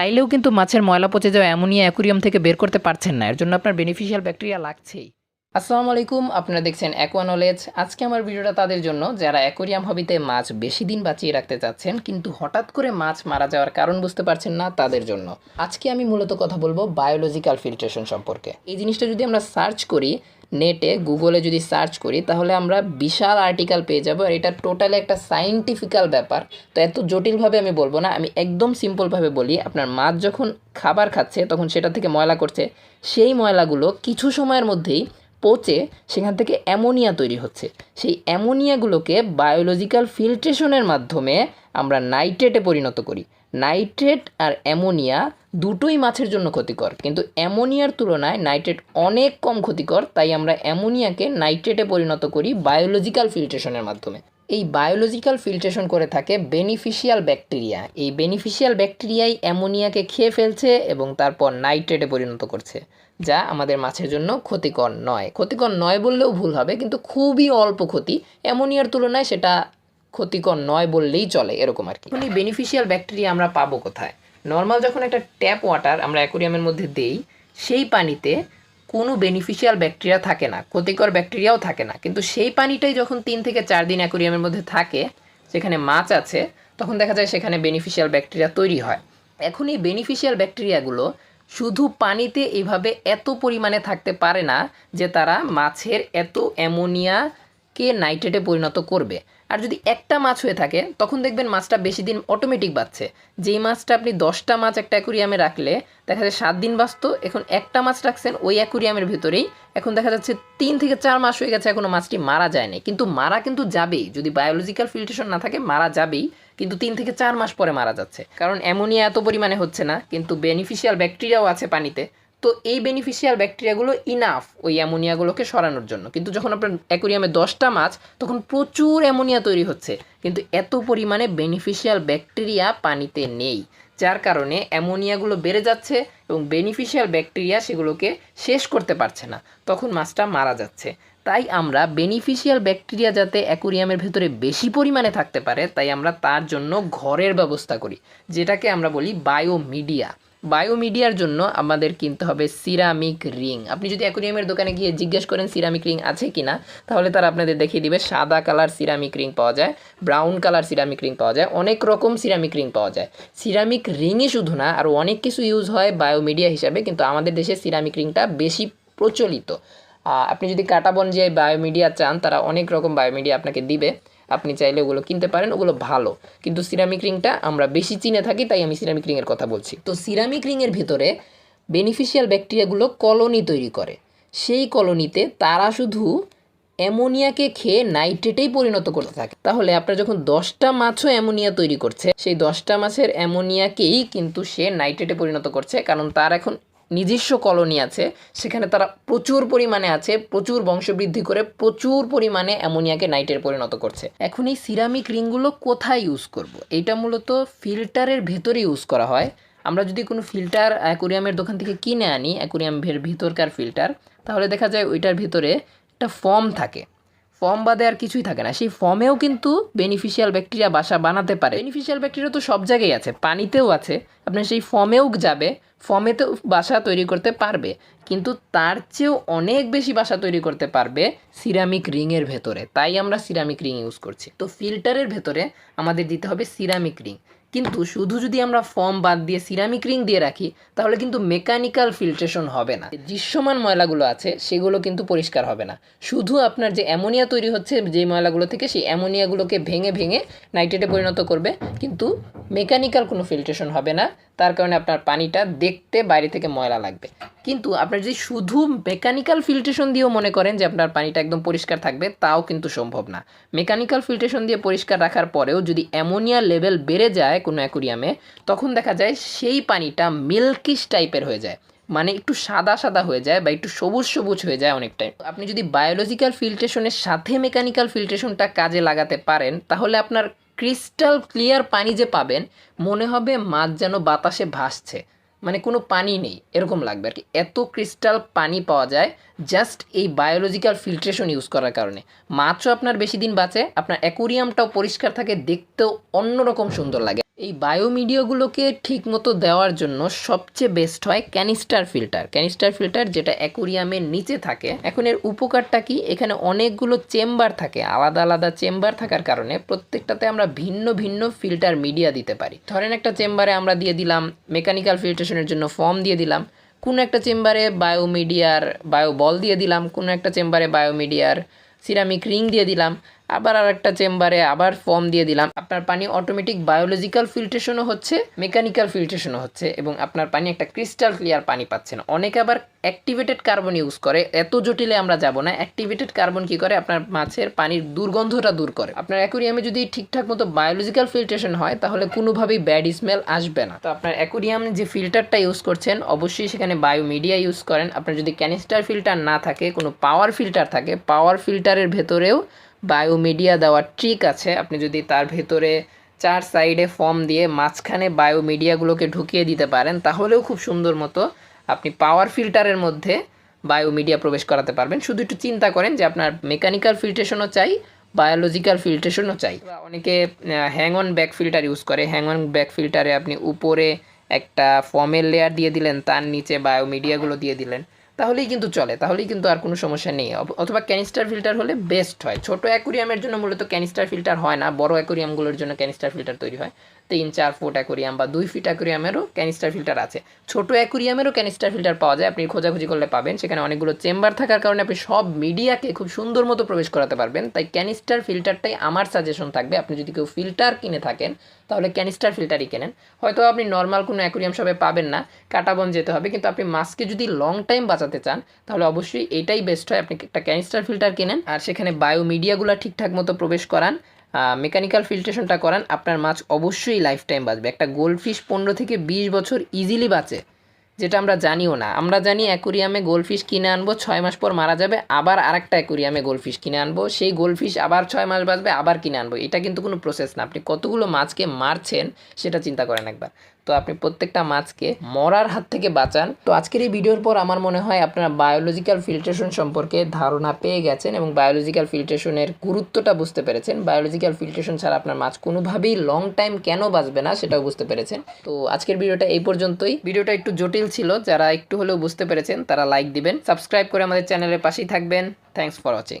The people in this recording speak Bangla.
চাইলেও কিন্তু মাছের ময়লা পচে যাওয়া অ্যামোনিয়া অ্যাকুরিয়াম থেকে বের করতে পারছেন না। এর জন্য আপনার বেনিফিশিয়াল ব্যাকটেরিয়া লাগছেই। আসসালামু আলাইকুম, আপনারা দেখছেন অ্যাকোয়া নলেজ আজকে আমার ভিডিওটা তাদের জন্য, যারা অ্যাকোরিয়াম হবিতে মাছ বেশি দিন বাঁচিয়ে রাখতে চাচ্ছেন, কিন্তু হঠাৎ করে মাছ মারা যাওয়ার কারণ বুঝতে পারছেন না তাদের জন্য। আজকে আমি মূলত কথা বলব বায়োলজিক্যাল ফিল্ট্রেশন সম্পর্কে। এই জিনিসটা যদি আমরা সার্চ করি নেটে গুগলে যদি সার্চ করি, তাহলে আমরা বিশাল আর্টিকেল পেয়ে যাব। আর এটা টোটালি একটা সাইন্টিফিক্যাল ব্যাপার। তো এত জটিলভাবে আমি বলব না, আমি একদম সিম্পলভাবে বলি, আপনার মাছ যখন খাবার খাচ্ছে, তখন সেটা থেকে ময়লা করছে। সেই ময়লাগুলো কিছু সময়ের মধ্যেই পচে সেখান থেকে অ্যামোনিয়া তৈরি হচ্ছে। সেই অ্যামোনিয়াগুলোকে বায়োলজিক্যাল ফিল্ট্রেশনের মাধ্যমে আমরা নাইট্রেটে পরিণত করি। নাইট্রেট আর অ্যামোনিয়া দুটোই মাছের জন্য ক্ষতিকর। কিন্তু অ্যামোনিয়ার তুলনায় নাইট্রেট অনেক কম ক্ষতিকর, তাই আমরা অ্যামোনিয়াকে নাইট্রেটে পরিণত করি বায়োলজিক্যাল ফিল্ট্রেশনের মাধ্যমে। এই বায়োলজিক্যাল ফিল্ট্রেশন করে থাকে বেনিফিশিয়াল ব্যাকটেরিয়া এই বেনিফিশিয়াল ব্যাকটেরিয়াই অ্যামোনিয়াকে খেয়ে ফেলছে এবং তারপর নাইট্রেটে পরিণত করছে, যা আমাদের মাছের জন্য ক্ষতিকর নয়। ক্ষতিকর নয় বললেও ভুল হবে, কিন্তু খুবই অল্প ক্ষতি। অ্যামোনিয়ার তুলনায় সেটা ক্ষতিকর নয় বললেই চলে, এরকম আর কি। এই বেনিফিশিয়াল ব্যাকটেরিয়া আমরা পাবো কোথায়? নর্মাল যখন একটা ট্যাপ ওয়াটার আমরা অ্যাকোরিয়ামের মধ্যে দেই, সেই পানিতে কোনো বেনিফিশিয়াল ব্যাকটেরিয়া থাকে না, ক্ষতিকর ব্যাকটেরিয়াও থাকে না। কিন্তু সেই পানিটাই যখন তিন থেকে চার দিন অ্যাকোরিয়ামের মধ্যে থাকে, যেখানে মাছ আছে, তখন দেখা যায় সেখানে বেনিফিশিয়াল ব্যাকটেরিয়া তৈরি হয়। এখন এই বেনিফিশিয়াল ব্যাকটেরিয়াগুলো শুধু পানিতে এভাবে এত পরিমাণে থাকতে পারে না যে তারা মাছের এত অ্যামোনিয়াকে নাইট্রেটে পরিণত করবে। আর যদি একটা মাছ হয়ে থাকে, তখন দেখবেন মাছটা বেশি দিন অটোমেটিক বাঁচছে। যেই মাছটা আপনি দশটা মাছ একটা অ্যাকুরিয়ামে রাখলে, দেখা যায় সাত দিন বাঁচতো, এখন একটা মাছ রাখছেন ওই অ্যাকুরিয়ামের ভিতরেই, এখন দেখা যাচ্ছে তিন থেকে চার মাস হয়ে গেছে এখনও মাছটি মারা যায়নি। কিন্তু মারা কিন্তু যাবেই, যদি বায়োলজিক্যাল ফিল্ট্রেশন না থাকে মারা যাবেই, কিন্তু তিন থেকে চার মাস পরে মারা যাচ্ছে। কারণ অ্যামোনিয়া এত পরিমাণে হচ্ছে না, কিন্তু বেনিফিশিয়াল ব্যাকটেরিয়াও আছে পানিতে। তো এই বেনিফিশিয়াল ব্যাকটেরিয়াগুলো ইনাফ ওই অ্যামোনিয়াগুলোকে সরানোর জন্য। কিন্তু যখন আপনার অ্যাকোরিয়ামে দশটা মাছ, তখন প্রচুর অ্যামোনিয়া তৈরি হচ্ছে। কিন্তু এত পরিমাণে বেনিফিশিয়াল ব্যাকটেরিয়া পানিতে নেই, যার কারণে অ্যামোনিয়াগুলো বেড়ে যাচ্ছে এবং বেনিফিশিয়াল ব্যাকটেরিয়া সেগুলোকে শেষ করতে পারছে না। তখন মাছটা মারা যাচ্ছে। তাই আমরা বেনিফিশিয়াল ব্যাকটেরিয়া যাতে অ্যাকুরিয়ামের ভেতরে বেশি পরিমাণে থাকতে পারে, তাই আমরা তার জন্য ঘরের ব্যবস্থা করি, যেটাকে আমরা বলি বায়োমিডিয়া বায়োমিডিয়ার জন্য আমাদের কিনতে হবে সিরামিক রিং। আপনি যদি অ্যাকুরিয়ামের দোকানে গিয়ে জিজ্ঞেস করেন সিরামিক রিং আছে কি না তাহলে তারা আপনাদের দেখিয়ে দিবে সাদা কালার সিরামিক রিং পাওয়া যায়, ব্রাউন কালার সিরামিক রিং পাওয়া যায়, অনেক রকম সিরামিক রিং পাওয়া যায়। সিরামিক রিংই শুধু না, আরও অনেক কিছু ইউজ হয় বায়োমিডিয়া হিসাবে, কিন্তু আমাদের দেশে সিরামিক রিংটা বেশি প্রচলিত। আপনি যদি কাটাবন যে বায়োমিডিয়া চান, তারা অনেক রকম বায়োমিডিয়া আপনাকে দিবে। আপনি চাইলে ওগুলো কিনতে পারেন, ওগুলো ভালো। কিন্তু সিরামিক রিংটা আমরা বেশি চিনে থাকি, তাই আমি সিরামিক রিংয়ের কথা বলছি। তো সিরামিক রিংয়ের ভিতরে বেনিফিশিয়াল ব্যাকটেরিয়াগুলো কলোনি তৈরি করে। সেই কলোনিতে তারা শুধু অ্যামোনিয়াকে খেয়ে নাইট্রেটেই পরিণত করতে থাকে। তাহলে আপনার যখন দশটা মাছও অ্যামোনিয়া তৈরি করছে, সেই দশটা মাছের অ্যামোনিয়াকেই কিন্তু সে নাইট্রেটে পরিণত করছে, কারণ তার এখন নিজস্ব কলোনি আছে, সেখানে তারা প্রচুর পরিমাণে আছে, প্রচুর বংশবৃদ্ধি করে প্রচুর পরিমাণে অ্যামোনিয়াকে নাইট্রেট পরিণত করছে। এখন এই সিরামিক রিংগুলো কোথায় ইউজ করব। এটা মূলত ফিল্টারের ভেতরে ইউজ করা হয়। আমরা যদি কোনো ফিল্টার অ্যাকোরিয়ামের দোকান থেকে কিনে আনি অ্যাকোরিয়ামের ভিতরকার ফিল্টার, তাহলে দেখা যায় ওইটার ভিতরে একটা ফর্ম থাকে। ফর্ম বাদে আর কিছুই থাকে না। সেই ফর্মেও কিন্তু বেনিফিশিয়াল ব্যাকটেরিয়া বাসা বানাতে পারে। বেনিফিশিয়াল ব্যাকটেরিয়া তো সব জায়গায় আছে, পানিতেও আছে। আপনার সেই ফর্মেও যাবে ফর্মেতেও বাসা তৈরি করতে পারবে। কিন্তু তার চেয়েও অনেক বেশি বাসা তৈরি করতে পারবে সিরামিক রিংয়ের ভেতরে। তাই আমরা সিরামিক রিং ইউজ করছি। তো ফিল্টারের ভেতরে আমাদের দিতে হবে সিরামিক রিং কিন্তু শুধু যদি আমরা ফর্ম বাদ দিয়ে সিরামিক রিং দিয়ে রাখি, তাহলে কিন্তু মেকানিক্যাল ফিল্ট্রেশন হবে না। দৃশ্যমান ময়লাগুলো আছে, সেগুলো কিন্তু পরিষ্কার হবে না। শুধু আপনার যে অ্যামোনিয়া তৈরি হচ্ছে, যে ময়লাগুলো থেকে সেই অ্যামোনিয়াগুলোকে ভেঙে ভেঙে নাইট্রেটে পরিণত করবে, কিন্তু মেকানিক্যাল কোনো ফিল্ট্রেশন হবে না। তার কারণে আপনার পানিটা দেখতে বাইরে থেকে ময়লা লাগবে। কিন্তু আপনার যদি শুধু মেকানিক্যাল ফিল্ট্রেশন দিয়েও মনে করেন যে আপনার পানিটা একদম পরিষ্কার থাকবে, তাও কিন্তু সম্ভব না। মেকানিক্যাল ফিল্ট্রেশন দিয়ে পরিষ্কার রাখার পরেও যদি অ্যামোনিয়া লেভেল বেড়ে যায় কোনো অ্যাকুরিয়ামে তখন দেখা যায় সেই পানিটা মিল্কিশ টাইপের হয়ে যায়। মানে একটু সাদা সাদা হয়ে যায় বা একটু সবুজ সবুজ হয়ে যায় অনেকটাই। আপনি যদি বায়োলজিক্যাল ফিল্ট্রেশনের সাথে মেকানিক্যাল ফিল্ট্রেশনটা কাজে লাগাতে পারেন, তাহলে আপনার ক্রিস্টাল ক্লিয়ার পানি যে পাবেন, মনে হবে মাছ যেন বাতাসে ভাসছে। মানে কোনো পানি নেই, এরকম লাগবে আর কি। এত ক্রিস্টাল পানি পাওয়া যায় জাস্ট এই বায়োলজিক্যাল ফিল্ট্রেশন ইউজ করার কারণে। মাছও আপনার বেশি দিন বাঁচে, আপনার অ্যাকোরিয়ামটাও পরিষ্কার থাকে, দেখতেও অন্যরকম সুন্দর লাগে। এই বায়োমিডিয়াগুলোকে ঠিকমতো দেওয়ার জন্য সবচেয়ে বেস্ট হয় ক্যানিস্টার ফিল্টার ক্যানিস্টার ফিল্টার যেটা অ্যাকুরিয়ামের নিচে থাকে, এখন এর উপকারটা কি? এখানে অনেকগুলো চেম্বার থাকে, আলাদা আলাদা চেম্বার থাকার কারণে প্রত্যেকটাতে আমরা ভিন্ন ভিন্ন ফিল্টার মিডিয়া দিতে পারি। ধরেন একটা চেম্বারে আমরা দিয়ে দিলাম মেকানিক্যাল ফিল্ট্রেশনের জন্য ফর্ম দিয়ে দিলাম, কোনো একটা চেম্বারে বায়োমিডিয়ার বায়ো বল দিয়ে দিলাম, কোনো একটা চেম্বারে বায়োমিডিয়ার সিরামিক রিং দিয়ে দিলাম আবার আর একটা চেম্বারে আবার ফর্ম দিয়ে দিলাম। আপনার পানি অটোমেটিক বায়োলজিক্যাল ফিল্ট্রেশনও হচ্ছে মেকানিক্যাল ফিল্ট্রেশনও হচ্ছে এবং আপনার পানি একটা ক্রিস্টাল ক্লিয়ার পানি পাচ্ছেন। অনেকে আবার অ্যাক্টিভেটেড কার্বন ইউজ করে। এত জটিলে আমরা যাব না। অ্যাক্টিভেটেড কার্বন কি করে? আপনার মাছের পানির দুর্গন্ধটা দূর করে। আপনার অ্যাকুরিয়ামে যদি ঠিকঠাক মতো বায়োলজিক্যাল ফিল্ট্রেশন হয়, তাহলে কোনোভাবেই ব্যাড স্মেল আসবে না। তো আপনার অ্যাকুরিয়াম যে ফিল্টারটা ইউজ করছেন, অবশ্যই সেখানে বায়ো মিডিয়া ইউজ করেন। আপনার যদি ক্যানিস্টার ফিল্টার না থাকে, কোনো পাওয়ার ফিল্টার থাকে পাওয়ার ফিল্টারের ভেতরেও বায়োমিডিয়া দেওয়ার ট্রিক আছে। আপনি যদি তার ভেতরে চার সাইডে ফর্ম দিয়ে মাঝখানে বায়োমিডিয়াগুলোকে ঢুকিয়ে দিতে পারেন, তাহলেও খুব সুন্দর মতো আপনি পাওয়ার ফিল্টারের মধ্যে বায়োমিডিয়া প্রবেশ করাতে পারবেন। শুধু একটু চিন্তা করেন যে আপনার মেকানিক্যাল ফিল্ট্রেশনও চাই বায়োলজিক্যাল ফিল্ট্রেশনও চাই। অনেকে hang on back filter use করে। হ্যাং অন ব্যাক ফিল্টারে আপনি উপরে একটা ফর্মের লেয়ার দিয়ে দিলেন, তার নিচে বায়োমিডিয়াগুলো দিয়ে দিলেন। তাহলেই কিন্তু চলে, তাহলেই কিন্তু আর কোনো সমস্যা নেই। অথবা ক্যানিস্টার ফিল্টার হলে বেস্ট হয়। ছোট অ্যাকুরিয়ামের জন্য মূলত ক্যানিস্টার ফিল্টার হয় না, বড় অ্যাকুরিয়ামগুলোর জন্য ক্যানিস্টার ফিল্টার তৈরি হয়। তিন, চার ফুট অ্যাকুরিয়াম বা দুই ফিট অ্যাকুরিয়ামেরও ক্যানিস্টার ফিল্টার আছে। ছোট অ্যাকুরিয়ামেরও ক্যানিস্টার ফিল্টার পাওয়া যায়, আপনি খোঁজাখুঁজি করলে পাবেন। সেখানে অনেকগুলো চেম্বার থাকার কারণে আপনি সব মিডিয়াকে খুব সুন্দর মতো প্রবেশ করাতে পারবেন। তাই ক্যানিস্টার ফিল্টারটাই আমার সাজেশন থাকবে। আপনি যদি কেউ ফিল্টার কিনে থাকেন, তাহলে ক্যানিস্টার ফিল্টারই কেনেন। হয়তো আপনি নর্মাল কোনো অ্যাকুরিয়াম শপে পাবেন না কাটাবন যেতে হবে, কিন্তু আপনি মাছকে যদি লং টাইম বাঁচাতে চান, তাহলে অবশ্যই এটাই বেস্ট হয়, আপনি একটা ক্যানিস্টার ফিল্টার কেনেন। আর সেখানে বায়ো মিডিয়াগুলো ঠিকঠাক মতো প্রবেশ করান মেকানিক্যাল ফিল্ট্রেশনটা করান, আপনার মাছ অবশ্যই লাইফ টাইম বাঁচবে। একটা গোল্ডফিশ পনেরো থেকে বিশ বছর ইজিলি বাঁচে, যেটা আমরা জানিও না। আমরা জানি অ্যাকুরিয়ামে গোলফিশ কিনে আনব, ছয় মাস পর মারা যাবে, আবার আরেকটা অ্যাকুরিয়ামে গোলফিশ কিনে আনব, সেই গোলফিশ আবার ছয় মাস বাঁচবে, আবার কিনে আনব। এটা কিন্তু কোনো প্রসেস না। আপনি কতগুলো মাছকে মারছেন, সেটা চিন্তা করেন একবার। তো আপনি প্রত্যেকটা মাছকে মরার হাত থেকে বাঁচান। তো আজকের এই ভিডিওর পর আমার মনে হয় আপনারা বায়োলজিক্যাল ফিল্ট্রেশন সম্পর্কে ধারণা পেয়ে গেছেন এবং বায়োলজিক্যাল ফিল্ট্রেশনের গুরুত্বটা বুঝতে পেরেছেন। বায়োলজিক্যাল ফিল্ট্রেশন ছাড়া আপনার মাছ কোনোভাবেই লং টাইম কেন বাঁচবে না সেটাও বুঝতে পেরেছেন। তো আজকের ভিডিওটা এই পর্যন্তই। ভিডিওটা একটু জটিল ছিল, যারা একটু হলেও বুঝতে পেরেছেন তারা লাইক দিবেন সাবস্ক্রাইব করে আমাদের চ্যানেলের পাশেই থাকবেন। Thanks for watching